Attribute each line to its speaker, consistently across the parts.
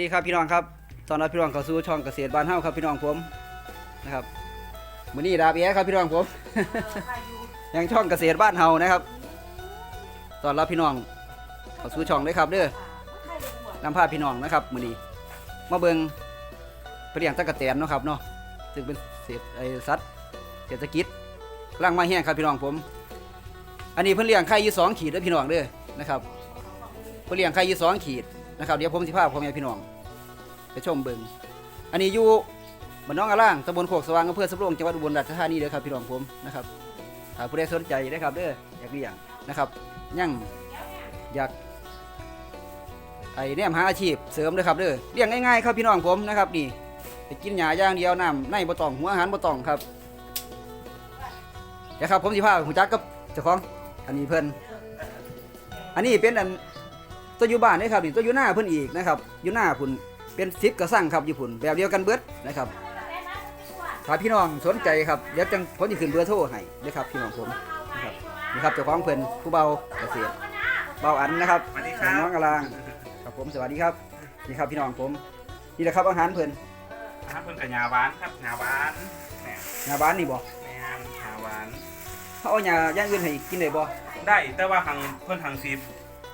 Speaker 1: วัสดีครับพี่น้องครับ ตอนรับพี่น้องเข้าสู่ช่องเกษตรบ้านเฮาครับพี่น้องผมนะครับมื้อนี้ดาบเอะครับพี่น้องผม ยังช่องเกษตรบ้านเฮานะครับตอนรับพี่น้องเข้าสู่ช่องเลยครับเด้อนำพาพี่น้องนะครับมื้อนี้มาเบิ่งไปลี้ยงตะกะแตนเนาะครับเนาะซึ่งเป็นเศษไอ้สัตว์เศรษฐกิจกำลังมาแห้งครับพี่น้องผม อันนี้เพิ่นเลี้ยงไข่ยู่สองขีดเด้อพี่น้องเด้อนะครับเพิ่นเลี้ยงไข่ยู่สองขีด นะครับเดี๋ยวผมสิพาพ่อแม่พี่น้องไปชมเบิงอันนี้อยู่บ้านน้องอาล่างตำบลโคกสว่างอำเภอสำโรงจังหวัดอุบลราชธานีเด้อครับพี่น้องผมนะครับถ้าผู้ใดสนใจนะครับเด้ออยากเลี้ยงนะครับยังอยากไอ้เนี่ยหาอาชีพเสริมเด้อครับเด้อเลี้ยงง่ายๆครับพี่น้องผมนะครับนี่ไปกินหญ้าย่างเดียวน้ำในบ่ตองหัวอาหารบ่ตองครับเดี๋ยวครับผมสิพาไปหูจักกับเจ้าของอันนี้เพิ่นอันนี้เป็นอัน ตัวอยู่บ้านนี่ครับนี่ตัวอยู่หน้าเพิ่นอีกนะครับอยู่หน้าพุ่นเป็นซิปกระสั่งครับอยู่พุ่นแบบเดียวกันเบิดนะครับถ้าพี่น้องสนใจครับเดี๋ยวจังผมจะขึ้นเบอร์โทรให้นะครับพี่น้องผมนะครับนี่ครับเจ้าของเพิ่นผู้เบาเกษตรเบาอันนะครับ
Speaker 2: สวัสดีครับ
Speaker 1: น้องกะลางครับผมสวัสดีครับนี่ครับพี่น้องผมนี่แหละครับอาหารเพิ่น
Speaker 2: นะครับเพิ่นกับยาหวานครับยาหวานแหม่
Speaker 1: งาบ้านนี่บ่
Speaker 2: แม่นยาหวาน
Speaker 1: เขาเอาหญ้าอย่างอื่นให้กินได้บ่
Speaker 2: ได้แต่ว่าทางเพิ่นทางซีฟ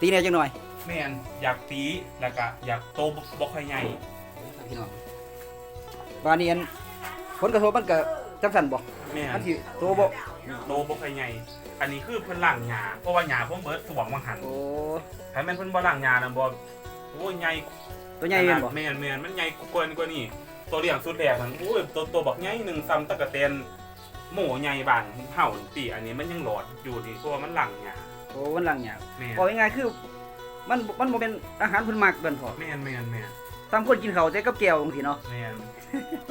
Speaker 1: ตีแหน่จังหน่อย
Speaker 2: แม่นอยากตีแล้วก็อยากโตบ่บ่ค่อยใหญ่
Speaker 1: ครับพี่น้องบ้านนี้อันผลกระทบมันก็จังสั่นบ่
Speaker 2: แม่น
Speaker 1: มันสิโตบ่
Speaker 2: โตบ่ค่อยใหญ่อันนี้คือเพิ่นล้างหญ้าเพราะว่าหญ้าเพิ่นเบิดสวงวังหัน
Speaker 1: โอ้
Speaker 2: ถ้าแม่นเพิ่นบ่ล้างหญ้าน่ะบ่โอ้ยใหญ่
Speaker 1: ตัวใหญ่แม่นบ่
Speaker 2: แม่นแม่นมันใหญ่กว่านี้กว่านี้ตัวเลี้ยงสุดแรกนั่นโอ้ยตัวตัวบักใหญ่หนึงซ้ำตะกะแตนหมูใหญ่บ้านเฮาตีอันนี้มันยังหลอดอยู่นี่เพราะว่ามันล้างหญ้า
Speaker 1: โอ้มันหลังหยาบ
Speaker 2: แม่น
Speaker 1: บอกง่ายๆคือ มันมันบ่เป็นอาหารเพิ่นมักเบิ่นพอ
Speaker 2: แม่นแม่นแม่น
Speaker 1: ตามคนกินข้าวแต่กับแก้วจังซี่เนาะ
Speaker 2: แมน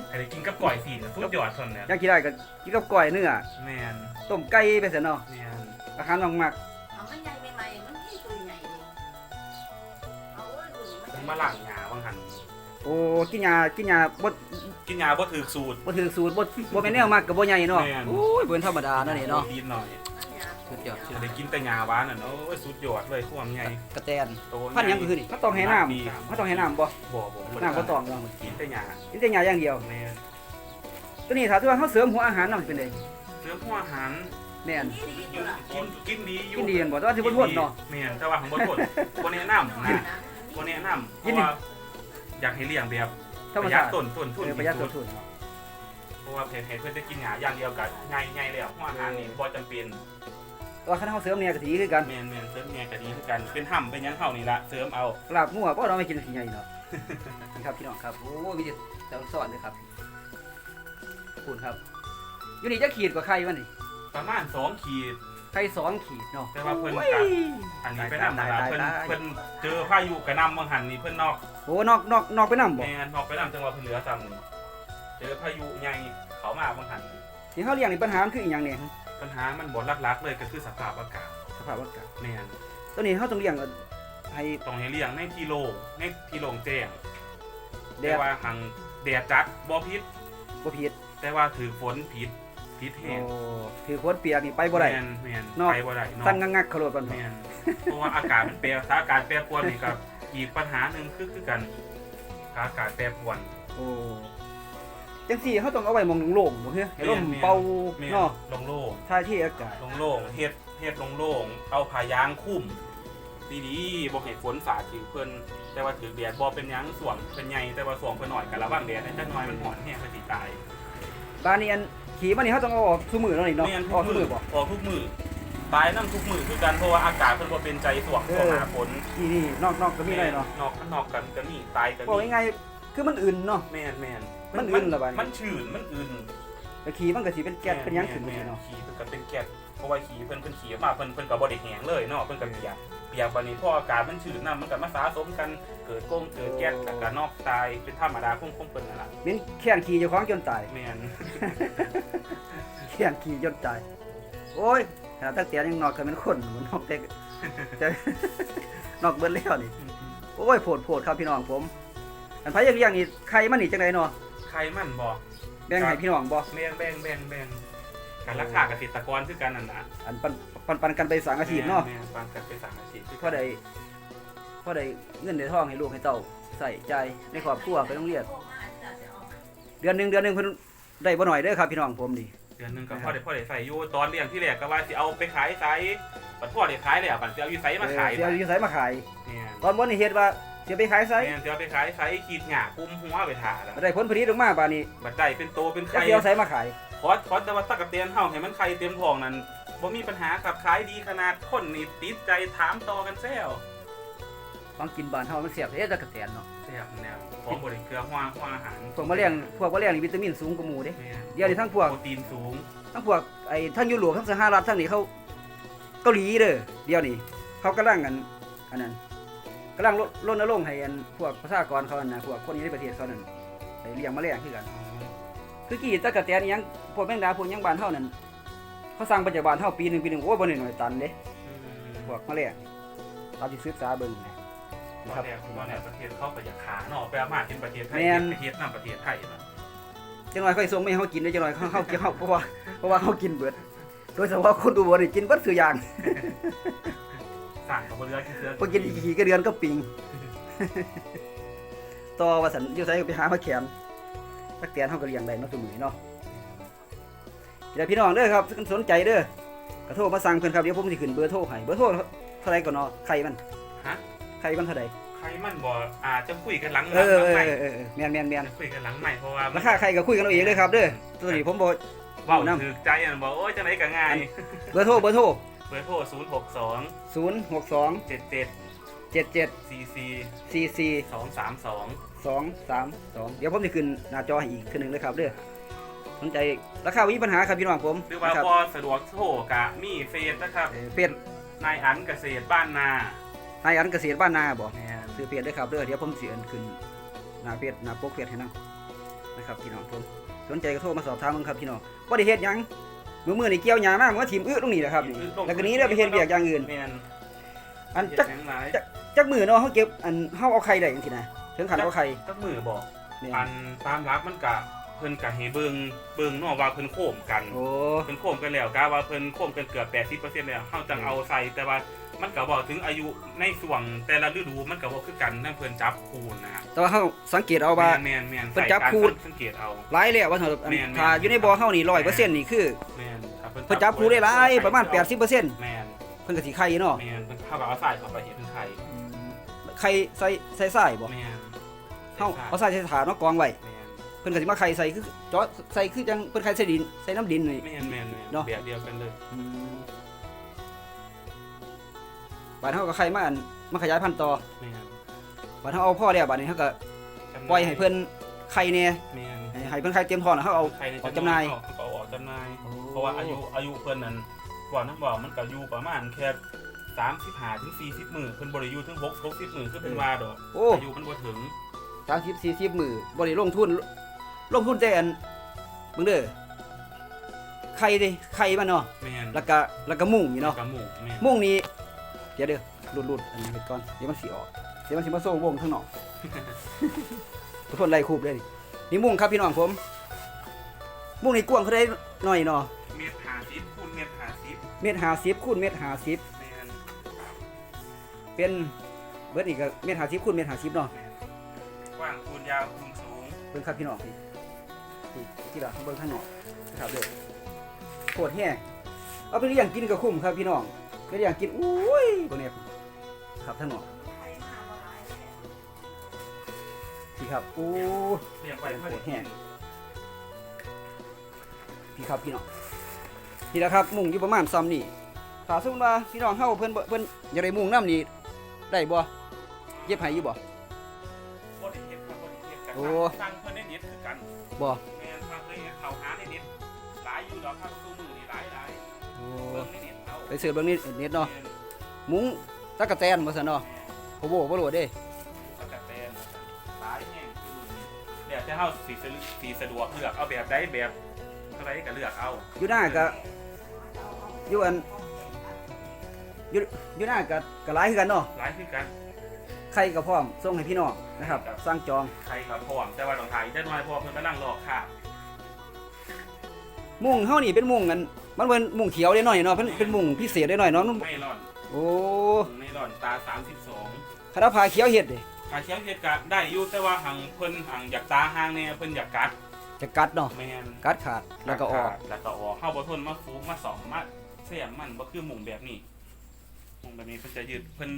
Speaker 2: ไอ้กินกับก่อยสีนะสุดยอดส่วนเนี่ย
Speaker 1: อยากกินได้ก็กินกับก้อยเนื้อ
Speaker 2: แมน
Speaker 1: ต้มไก่ไปซั่นเนาะ
Speaker 2: แมน
Speaker 1: อาหารมัก
Speaker 3: เอามันใหญ่ใหม่ๆมันนี่ตัวใหญ่เลยเอาไว้ดูมัน
Speaker 2: ถึงมาหลังยาบางหัน
Speaker 1: โอ้กินหญ้ากินหญ้าบ่
Speaker 2: กินยาบ่ถือสูตร
Speaker 1: บ่ถึงสูตรบ่บ่แม่นแนวมักก็บ่ใหญ่เนาะ
Speaker 2: แม่น
Speaker 1: โอ้ยบ่เป็นธรรมดาเนาะนี่เนาะ
Speaker 2: ดีหน่อย
Speaker 1: สุดยอดสุด
Speaker 2: ได้กินแต่ยาหวานอะโอ้ยสุดยอดเลยความใหญ่
Speaker 1: กระแตน
Speaker 2: โต
Speaker 1: พันหยังก็คือนี่มันต้องให้น้ำ
Speaker 2: ดี
Speaker 1: มันต้องให้น้ำบ่
Speaker 2: บ่บ่
Speaker 1: น้ำบ่ต้องเนาะ
Speaker 2: กินแต่ยา
Speaker 1: กินแต่หญ้าอย่างเดียว
Speaker 2: แมน
Speaker 1: ตัวนี้ถ้าถือว่าเฮาเสริมหัวอาหารนำเป็นได
Speaker 2: เรื่องหัวอาหาร
Speaker 1: แม่น
Speaker 3: นี่ดี
Speaker 2: กิ
Speaker 3: ตัวนละ
Speaker 2: กินกินดีอยู่
Speaker 1: กินดีกันบ่แต่ว่าสิบ่ทนเนาะ
Speaker 2: แมนแต่ว่าของบ่ทนบ่แนะนำนะบ่แนะนำเพ
Speaker 1: กิน
Speaker 2: ราะ
Speaker 1: ดิ
Speaker 2: ว่าอยากให้เลี้ยงแบบ
Speaker 1: ธรร
Speaker 2: ป
Speaker 1: ม
Speaker 2: ระหยั
Speaker 1: ชา
Speaker 2: ด
Speaker 1: ติ
Speaker 2: ต้นต้นทุน
Speaker 1: เออประหยัดต้นทุนเนาะ
Speaker 2: เพราะว่าเพจเพื่อนจะกินหยาอย่างเดียวกันง่ายง่ายแล้วหัวอาหารนี่บ่จำเป็น
Speaker 1: แต่ ว่าคันเฮาเสริมเนี่ยก็สิดีคือกัน
Speaker 2: แมนแมนเสริมแมนก็ดีคือกันเป็นห่ำเป็นหยังเท่านี่ละเสริมเอา
Speaker 1: ลาบงัวบ่เราไม่กินขี้ใหญ่เนาะ นี่ครับพี่น้องครับโอ้มีแต่แต่สอนเลยครับขอบคุณครับอยู่นี่จะขีดกว่าใครวะนี่
Speaker 2: ประมาณสองขีด
Speaker 1: ใครสองขีดเนาะ
Speaker 2: แต่ว่าเพิ่น
Speaker 1: โอ้ย
Speaker 2: กะ อันนี้ไปนำ
Speaker 1: ตาย
Speaker 2: นะ
Speaker 1: ตาย
Speaker 2: เพิ่น
Speaker 1: ตาย
Speaker 2: เพิ่นเจอพายุกระหนำบางหันนี่เพิ่นนอก
Speaker 1: โอ้นอกนอกนอกไปนำบ่
Speaker 2: แมนนอกไปนำจังหวะเพิ่นเหลือซ้ำนี่เจอพายุใหญ่เขามาบางหัน
Speaker 1: ที่เฮาเลี้ยงนี่ปัญหามันคืออีหยังเนี่ย
Speaker 2: ปัญหามันบ่ลักๆ เลยก็คือสภาพอากาศ
Speaker 1: สภาพอากาศ
Speaker 2: แมน
Speaker 1: ตัวนี้เฮาต้องเลี้ยงให้
Speaker 2: ต้องให้เลี้ยงในที่โล่งในที่โล่งแจ้ง
Speaker 1: แด
Speaker 2: แต่
Speaker 1: ด
Speaker 2: ว่าหังแดดจัดบ่พิษ
Speaker 1: บ่ผิด
Speaker 2: แต่ว่าถือฝนผิดผิดแห้
Speaker 1: โอ้
Speaker 2: ง
Speaker 1: ถือคนเปียกนี่ไปบ่ได้
Speaker 2: แมนแมน
Speaker 1: นอก
Speaker 2: ไปบ่ได้นอก
Speaker 1: สั่นงักๆเขาโลดปัน
Speaker 2: แมนเพราะว่าอากาศมันแปรสถานการณ์แปรปรวนนี่ครับอีกปัญหาหนึ่งคือคือกันอากาศแปรปรวน
Speaker 1: โอ้ จังซี่เฮาต้องเอาไว้หมองโล่งๆบ่เฮ้ยให้ลม
Speaker 2: แม่นๆ
Speaker 1: เป่า
Speaker 2: แม่น
Speaker 1: เนาะ
Speaker 2: ลงโล่ง
Speaker 1: ถ่ายที่อากาศ
Speaker 2: ลงโล่งเฮ็ดเฮ็ดลงโล่งเอาผ้ายางคลุ้มดีๆบ่ให้ฝนสาดถึงเพิ่นแต่ว่าถือแดดบ่เป็นหยังส่วงเป็นใหญ่แต่ว่าส่วงเพิ่นหน่อยก็ระวังแดดจักหน่อยมันร้อนแห้งเพิ่นสิตาย
Speaker 1: บ้านนี้อันขี่มันนี่เขาต้องเอาออกทุกมือแล้วนี่เนาะ
Speaker 2: แม่น
Speaker 1: ออกทุกมือบ่
Speaker 2: ออกทุกมือตายนํทุกมือคือกันเพราะว่าอากาศเพิ่นบ่เป็นใจส่วง
Speaker 1: เออ
Speaker 2: ช่วงหน้าฝน
Speaker 1: นี่นี่นอกนอกก็มีอะไรเนาะ
Speaker 2: นอกนอกกันก็มีตายก็
Speaker 1: บอก
Speaker 2: มี
Speaker 1: ง่ายๆคือมันอื่นเนาะ
Speaker 2: แม่นแม่น
Speaker 1: มันอื่นเหรอบัดนี้
Speaker 2: มันชื้นมันอื่น
Speaker 1: แต่ขี่มันก็สิเป็นแก๊สเป็นหยังขึ้น
Speaker 2: แม่
Speaker 1: เนาะ
Speaker 2: ขี่เพิ่นก็เป็นแก๊สเพราะว่าขี่เพิ่นเพิ่นขี่มาเพิ่นเพิ่นก็บ่ได้แห้งเลยเนาะเพิ่นก็เปียกเปียกบัดนี้พออากาศมันชื้นน้ำมันก็มาสะสมกันเกิดกงเกิดแก๊สแล้วก็นอกตายเป็นธรรมดาของของเพิ่นนั่นล่ะ
Speaker 1: เป็นแค้นขี่เจ้าของจนตาย
Speaker 2: แม่น
Speaker 1: แค้นขี่จนตาย โอ้ยขนาดตั้งแต่ยังนอกก็เป็นคนมันนอกแต่แต่ นอกเบิดแล้วนี่ โอ้ยโผดโผดครับพี่น้องผม อันไผอยากเลี้ยงนี่ใครมันนี่จังไดเนาะ
Speaker 2: ใครมันบ่
Speaker 1: แบ่งให้พี่น้องบ่
Speaker 2: แบ่งแบ่งแบ่งแบ่งการราคาเกษตรกรคือกันนั่นน่ะ
Speaker 1: อันปันปันปันกันไปสร้างอาชีพเนาะ
Speaker 2: แม่นปานกันไปสร้างอาชีพคือ
Speaker 1: พอได้พอได้เงินได้ทองให้ลูกให้เต้าใส่ใจายในครอบครัวไปโรงเรียนเดือนหนึงเดือนหนึงเพิ่นได้บ่น้อยเด้อครับพี่น้องผมนี่
Speaker 2: เดือนหนึงก็พ่อได้พ่อได้ใส่อยู่ตอนเลี้ยงที่แรกก็ว่าสิเอาไปขายไสบัดพ่อได้ขายแล้วบัดสิเอาอยู่ไสมาขาย
Speaker 1: เออสิเอาอยู่ไสมาขาย
Speaker 2: เนี่ย
Speaker 1: ตอนบ่นี่เฮ็ดว่า สิไปขายไส
Speaker 2: เนี่ยสิเอาไปขายไสขีดหงาคุมหัวไปถ่าแล้ว
Speaker 1: ได้ผลผลิตออกมาบาดนี้
Speaker 2: บัดได้เป็นโตเป็น
Speaker 1: จะ
Speaker 2: ไข่
Speaker 1: สิเอาไสมาขาย
Speaker 2: ขอขอแต่ว่าตะกะเตียนเฮาให้มันไข่เต็มท้องนั่นบ่มีปัญหาครับขายดีขนาดคนนี่ติดใจถามต่อกันแซว
Speaker 1: ของกินบ้านเฮามันเสียบเฮ็ดตะกะแตนเนาะ
Speaker 2: แซ่บแนวของบ่ได้เกลือหัวหัวอาหาร
Speaker 1: พวกมะเร็งพวกมะเร็งนี่วิตามินสูงกว่าหมู่เด้
Speaker 2: แม่น
Speaker 1: เดี๋ยวนี้ทั้งพวก
Speaker 2: โปรตีนสูง
Speaker 1: ทั้งพวกไอ้ทั้งยุโรปทั้งสหรัฐทั้งนี้เขาเกาหลีเด้อเดี๋ยวนี้เขากำลังกันอันนั้น กำลังรณรณรงค์ให้อันพวกประชากรเขานั่นนะพวกคนอยู่ในประเทศเขานั่นไปเลี้ยงแมลงคือกัน คือกี่ตะกะแตนอิหยังพวกแมงดาพวกอิหยังบ้านเฮานั่นเขาสร้างปัจจุบันเฮาปีหนึงปีหนึงโอ้ยบ่น้อยๆตันเด้พวกแมลงตามที่ศึกษาเบิ่งนะ
Speaker 2: ต
Speaker 1: นะ
Speaker 2: อ
Speaker 1: ครั
Speaker 2: น
Speaker 1: บ
Speaker 2: แรกตอนแรกประเทศเขาก็อยากขาเนาะไปเอามาเป็นประเทศไทย
Speaker 1: แม่น
Speaker 2: ประเทศนำประเทศไทยเนาะ
Speaker 1: จังหน่อยค่อยส่งไม่ให้เขากินได้อจังหน่อยเขาเขาเกี่ยวเพราะว่าเพราะว่าเขากินเบิด โดยเฉพาะคนอุบลนี่กินเบิดคืออย่าง
Speaker 2: สั่งกับบ่เรือกินเสือ
Speaker 1: พอกินขี่กระเดือนก็ปิง ต่อว่าสันอยู่ไสก็ไปหามาแขนตักแตนเฮาก็เลี้ยงได้เนาะซุมื้อนี้เนาะเดี๋ยวพี่น้องเด้อครับสนใจเด้อก็โทรมาสั่งเพิ่นครับเดี๋ยวผมสิขึ้นเบอร์โทรให้เบอร์โทรเท่าไหร่ก่อนเนาะไข่มัน
Speaker 2: ฮะ
Speaker 1: ไข่มันเท่าใด
Speaker 2: ใครมันบ่อาจจะคุยกันหลัง
Speaker 1: เออ
Speaker 2: หลัง
Speaker 1: เออ
Speaker 2: ใหม่
Speaker 1: เออเออแม่นแม่นแม่น
Speaker 2: จะคุยกันหลังใหม่เพราะว่า
Speaker 1: ราคาไข่ก็คุยกันเอาเองเด้อครับเด้อตัวนี้ผมบ่
Speaker 2: เว้าถือใจอันบอกโอ้ยจังได๋ก็ง่าย
Speaker 1: เบอร์โทรเบอร์โทร
Speaker 2: เบอร์โทร062
Speaker 1: 062
Speaker 2: 77
Speaker 1: 77
Speaker 2: 44
Speaker 1: 44
Speaker 2: 232
Speaker 1: สองสามสองเดี๋ยวผมจะขึ้นหน้าจอให้อีกทีหนึ่งเลยครับเด้อสนใจราคามีปัญหาครับพี่น้องผม
Speaker 2: หรือว่า
Speaker 1: นะครับ
Speaker 2: บ่สะดวกโทรกะมีเฟซนะครับ
Speaker 1: เอ่อเฟียด
Speaker 2: นายอันเกษตรบ้านนา
Speaker 1: นายอันเกษตรบ้านนาบอก
Speaker 2: แม่น
Speaker 1: ซื้อเฟียดด้วยครับเด้อเดี๋ยวผมเสียขึ้นหน้าเฟียดหน้าปกเฟียดให้นั่งนะครับพี่น้องผมสนใจก็โทรมาสอบถามมึงครับพี่น้องบ่ได้เฮ็ดหยัง มือมือนี่เกี่ยวหญ้ามากมันก็ทีมอื้อตรงนี้แหละครับนี่แล้วก็หนี้เด้อไปเฮ็ดเวียกอย่างอื่น
Speaker 2: แม่น
Speaker 1: อัน
Speaker 2: เฮ็ด
Speaker 1: จัก
Speaker 2: หยังหลาย
Speaker 1: จักมือเนาะเฮาเก็บอันเฮาเอาไข่ได้จังซี่นะถึงขันเอาไข่
Speaker 2: จักมือบอก
Speaker 1: เนี่ย
Speaker 2: อันตามรักมันกะเพิ่นกะให้เบิ่งเบิ่งเนาะว่าเพิ่นโค้มกัน
Speaker 1: โอ้
Speaker 2: เพิ่นโค้มกันแล้วกะว่าเพิ่นโค้มกันเกือบ 80%แล้วเฮาจังเอาใส่แต่ว่า มันก็บอกถึงอายุในส่วงแต่ละฤดูมันก็บ่คือกันนั่นเพิ่นจับคูณนะฮะ
Speaker 1: แต่ว่าเฮาสังเกตเอาว่า
Speaker 2: แม่นๆแม่นๆ
Speaker 1: เพิ่นจับ
Speaker 2: ใส่การ
Speaker 1: คูณ
Speaker 2: สังเกตเอา
Speaker 1: หลายแล้วว่าเถอะอัน
Speaker 2: แม่นๆ
Speaker 1: ถ้าอยู่ในบ่อเฮานี่100%นี่คือ
Speaker 2: แม่นถ้า
Speaker 1: เพิ่นจับครูได้หลายประมาณ 80%
Speaker 2: แม่น
Speaker 1: เพิ่นก็สิไข่เนาะ
Speaker 2: แม่นเพิ่นเข้ากับเอาใส่เข้าไปเฮ็ดเป็นไข่
Speaker 1: ไข่ใส่ใส่ทรายบ่
Speaker 2: แม่น
Speaker 1: เฮาเอาใส่ใส่ถาดเนาะกองไว้
Speaker 2: แม่น
Speaker 1: เพิ่นก็สิมาไข่ใส่คือเจาะใส่คือจังเพิ่นไข่ใส่ดินใส่น้ำดินนี่
Speaker 2: แม่นแม่นแม่น
Speaker 1: เนาะ
Speaker 2: แบบเดียวกันเลย
Speaker 1: บ้านเฮาก็ไข่มาอันมาขยายพันธุ์ต่อ
Speaker 2: แม่น
Speaker 1: บ้านเฮาเอาพ่อแล้วบัดนี้เฮาก็
Speaker 2: จำ
Speaker 1: ปล่อยให้เพิ่นไข่แน่
Speaker 2: แม่น
Speaker 1: ให้ให้เพิ่นไข่เต็มท้องแล้วเฮาเอา
Speaker 2: ใครใน
Speaker 1: ออกจำหน่าย
Speaker 2: เขก็ออกจำหน่าย เพราะว่าอายุอายุเพิ่นนั้นก่อนนั้นบอกมันก็อยู่ประมาณแค่35ถึง40มื้อเพิ่นบ่ได้อยู่ถึง6 60มื้อคือเพิ่นว่าดอก
Speaker 1: โอ้
Speaker 2: อายุมันบ่ถึง
Speaker 1: 30 40มื้อบ่ได้ลงทุน ลงทุนแต่อันเบิ่งเด้อไข่เด้ไข่มันเนาะ
Speaker 2: แม่น
Speaker 1: แล้วก็แล้วก็มุ้งนี่เนาะ
Speaker 2: กับหมูแม่น
Speaker 1: มุ้งนี้เดี๋ยวเด้อหลุดๆอันนี้ไปก่อนเดี๋ยวมันสิออกเดี๋ยวมันสิมาโซ่วงข้างนอกทุกคนไล่คูบเลยนี่นี่มุ้งครับพี่น้องผม มุ้งนี่กว้างเขาได้หน่อยเนาะ
Speaker 2: เม็ด50คูณเม็ด50
Speaker 1: เม็ดห้าสิบคูณเม็ดห้าสิบ
Speaker 2: แม่น
Speaker 1: เป็นเบิดอีกก็เม็ดห้าสิบคูณเม็ดห้าสิบเนาะ
Speaker 2: แม่นกว้างคูณยาวคูณสูง
Speaker 1: เบิ่งครับพี่น้องพี่นี่ที่ละเบิ่งข้างนอกนะครับเด้อโคตรแห้งเอาไปเลี้ยงกินก็คุ้มครับพี่น้อง ไปเลี้ยงกินอุ้ยตัวเนี้ยครับข้างนอกพี่ครับโอ้
Speaker 2: เรียกไปเพื่อ
Speaker 1: โคตรแห้งพี่ครับพี่น้องนี่แหละครับมุงอยู่ประมาณซ้ำนี่ถ้าสมมติว่าพี่น้องเฮาเพิ่นบ่เพิ่นอยากได้มุงน้ำนี่ได้บ่เย็บให้อยู่บ่
Speaker 2: บ่ได้เฮ็ดครับบ่ได้เฮ็ดกัน
Speaker 1: โอ้
Speaker 2: สร้างเพิ่นในเน็ตคือกัน
Speaker 1: บ่
Speaker 2: แม่นครับเลยเขาหาในเน็ตหลายอยู่ดอกครับ
Speaker 1: ไปเสิร์ฟเบิ่งนี่เน็ตเนาะ
Speaker 2: แม่น
Speaker 1: มุงตะกะแตนบ่ซั่นเนาะโอ้โหบ่รู้เด้
Speaker 2: ตะกะแตนหลายแห่งตู้มือนี่เดี๋ยวจะเฮาสิสะสิสะดวกเลือกเอาแบบใดแบบเท่าไหร่ก็เลือกเอา
Speaker 1: อยู่หน้าก็อยู่อันอยู่อยู่หน้าก็ก็หลายคือกันเนาะ
Speaker 2: หลายคือกัน
Speaker 1: ใครก็พร้อมส่งให้พี่น้องนะครับสร้างจอง
Speaker 2: ใครกับพร้อมแต่ว่าต้องถ่ายได้น้อยเพราะว่าเพิ่นกำลังรอค่ะ
Speaker 1: มุงเฮานี่เป็นมุงอัน มันเป็นมุงเขียวได้หน่อยเนาะเป็นเป็นมุงพิเศษได้หน่อยเนาะมัน
Speaker 2: ไม่ร่อน
Speaker 1: โอ้
Speaker 2: ไม่ร่อนตา 32
Speaker 1: คณะพาเขียวเฮ็ดเด้
Speaker 2: ขาเขียวเฮ็ดกะได้อยู่แต่ว่าหังเพิ่นหังอยากตาห่างแน่เพิ่นอยากกัด
Speaker 1: จะกัดเนาะ
Speaker 2: แม่น
Speaker 1: กัดขาดแล้วก็ออก
Speaker 2: แล้วก็ออกเฮาบ่ทนมาฟูมาสองมาเสียมมันบ่คือหมุงแบบนี้หมุงแบบนี้เพิ่นจะยืดเพิ่น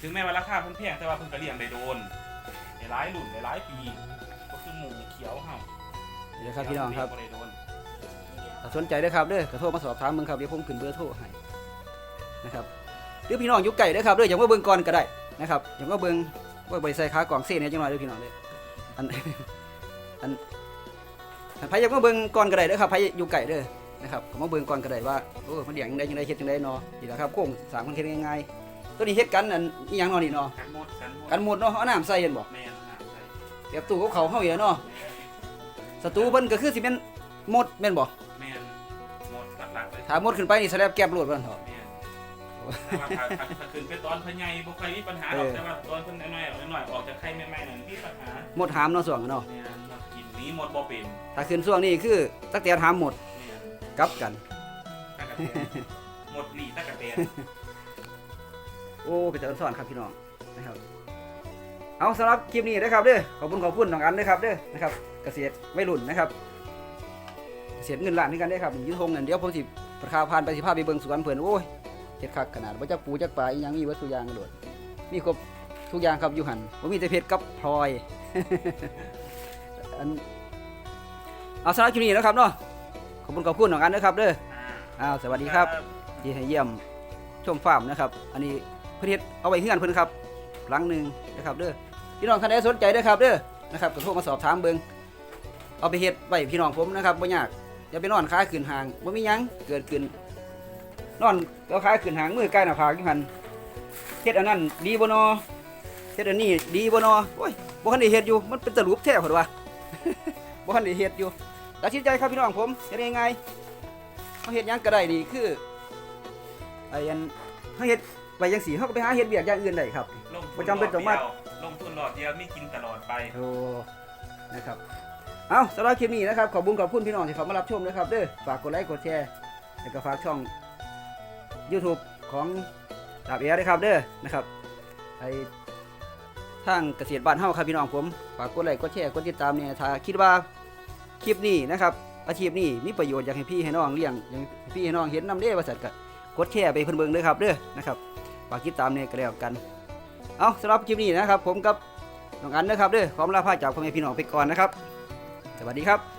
Speaker 2: ถึงแม้ว่าราคาเพิ่นแพงแต่ว่าเพิ่นก็เลี้ยงได้โดนได้หลายรุ่นได้หลายปีก็คือหมุงเขียวเฮา
Speaker 1: เดี๋ยวครับพี่น้องครับ
Speaker 2: ได้โดน
Speaker 1: ถ้า สนใจเด้อครับเด้อกระโทรมาสอบถามมึงครับเดี๋ยวผมขึ้นเบอร์โทรให้นะครับหรือพี่น้องอยู่ไก่เด้อครับเด้ออย่างว่าเบิ่งก่อนก็ได้นะครับอย่างว่าเบิ่งว่าบริษัทค้ากล่องเส้นเนี่ยจังหน่อยเด้อพี่น้องเด้ออันอันอันไผอยากมาเบิ่งก่อนก็ได้เด้อครับไผอยู่ไก่เด้อนะครับก็มาเบิ่งก่อนก็ได้ว่าโอ้มันเลี้ยงจังไดจังไดเฮ็ดจังไดเนาะนี่แหละครับโค้งสร้างมันเฮ็ดง่ายๆตัวนี้เฮ็ดกันอันอีหยังเนาะนี่เนาะ
Speaker 2: กันหมดกันหมด
Speaker 1: กันหมดเนาะเอาน้ำใส่เห็นบ่
Speaker 2: แม่นน้ำใส่
Speaker 1: เก็บตู้กับเขาเฮาอยู่เนาะศัตรูเพิ่นก็คือสิเป็นหมดแม่นบ่ ถ้าหมดขึ้นไปนี่แสลบแก็บโลดว่าซั่นเถาะ
Speaker 2: แม่นแต่ว่าถ้าถ้าถ้าขึ้นไปตอนเพิ่นใหญ่บ่ค่อยมีปัญหาหรอก
Speaker 1: เออ
Speaker 2: แต่ว่าตอนเพิ่นน้อยๆน้อยๆออกจากไข่ใหม่ๆนั่นมีปัญหา
Speaker 1: หมดหามเนาะส่วงเนาะ
Speaker 2: แม่นหมดกินหนี้หมดบ่เป็น
Speaker 1: ถ้าขึ้นช่วงนี้คือตักเตียนหามหมด
Speaker 2: แม่น
Speaker 1: กลับกัน
Speaker 2: ตะกะแตนหมดหลีตะกะแตน
Speaker 1: โอ้เป็นตะอันสอนครับพี่น้องนะครับ เอาสำหรับคลิปนี้นะครับเด้อขอบคุณขอบคุณน้องอันนะครับเด้อนะครับ เกษตรวัยรุ่นนะครับ เกษตรเงินล้านนี่กันได้อครับอยืดทงเงินเดี๋ยวผมสิ ประคาวผ่านไปสิพาไปเบิ่งสวนเพิ่นโอ้ยเฮ็ดคักขนาดว่าจักปูจักปลาอีหยังมีวัตถุกอย่างกระโดดมีครบทุกอย่างครับอยู่หันบ่มีแต่เพชรกับพลอยอันเอาสำหรับคลิปนี้นะครับเนาะขอบคุณขอบคุณน้องอันนะครับเด้อ
Speaker 2: อ่า
Speaker 1: อ้าวสวัสดีครับที่ให้เยี่ยมชมฟาร์มนะครับ อันนี้เพื่นเฮ็ดเอาไว้เฮือนเพิ่นครับหลังหนึ่งนะครับเด้อพี่น้องท่านใดสนใจเด้อครับเด้อนะครับก็โทรมาสอบถามเบิ่งเอาไปเฮ็ดไว้พี่น้องผมนะครับบ่ยาก อย่าไปนอนค้าขึ้นห่างบ่มีหยังเกิดขึ้น นอนแล้วค้าขึ้นห่างมือใกล้หน้าผากอยู่หั่นเฮ็ดอันนั้นดีบ่นอเฮ็ดอันนี้ดีบ่นอโอ้ยบ่ทันได้เฮ็ดอยู่มันเป็นตะลุบแท้เพิ่นว่าบ่ทันได้เฮ็ดอยู่ตัดสินใจครับพี่น้องผมเฮ็ดง่ายๆเฮาเฮ็ดหยังก็ได้นี่คือไอ้ยันเขาเฮ็ดไปยังสีเขาก็ไปหาเฮ็ดเบียกอย่างอื่นได้ครับ
Speaker 2: ลงทุ
Speaker 1: ประ
Speaker 2: น
Speaker 1: จำเป็นต้องมา
Speaker 2: หลอดดียวลงทุนหลอดเดียวมีกินตลอดไป
Speaker 1: โอ้นะครับ เอาสำหรับคลิปนี้นะครับขอบคุณขอบคุณพี่น้องที่เขามารับชมนะครับเด้อฝากกดไลค์กดแชร์แล้วก็ฝากช่อง YouTube ของดาบเอียด้วยครับเด้อนะครับไอทางเกษตรบ้านเฮาครับพี่น้องผมฝากกดไลค์กดแชร์กดติดตามเนี่ยถ้าคิดว่าคลิปนี้นะครับอาชีพนี้มีประโยชน์อยากให้พี่ให้น้องเลี้ยงอยากให้พี่ให้น้องเห็นนำเด้ว่าสัตว์ก็กดแชร์ไปเพิ่นเบิ่งเด้อครับเด้อนะครับฝากติดตามเนี่ยก็แล้วกันเอาสำหรับคลิปนี้นะครับ ผมกับน้องอันนะครับเด้อขอลาพาจากพ่อแม่พี่น้องไปก่อนนะครับ สวัสดีครับ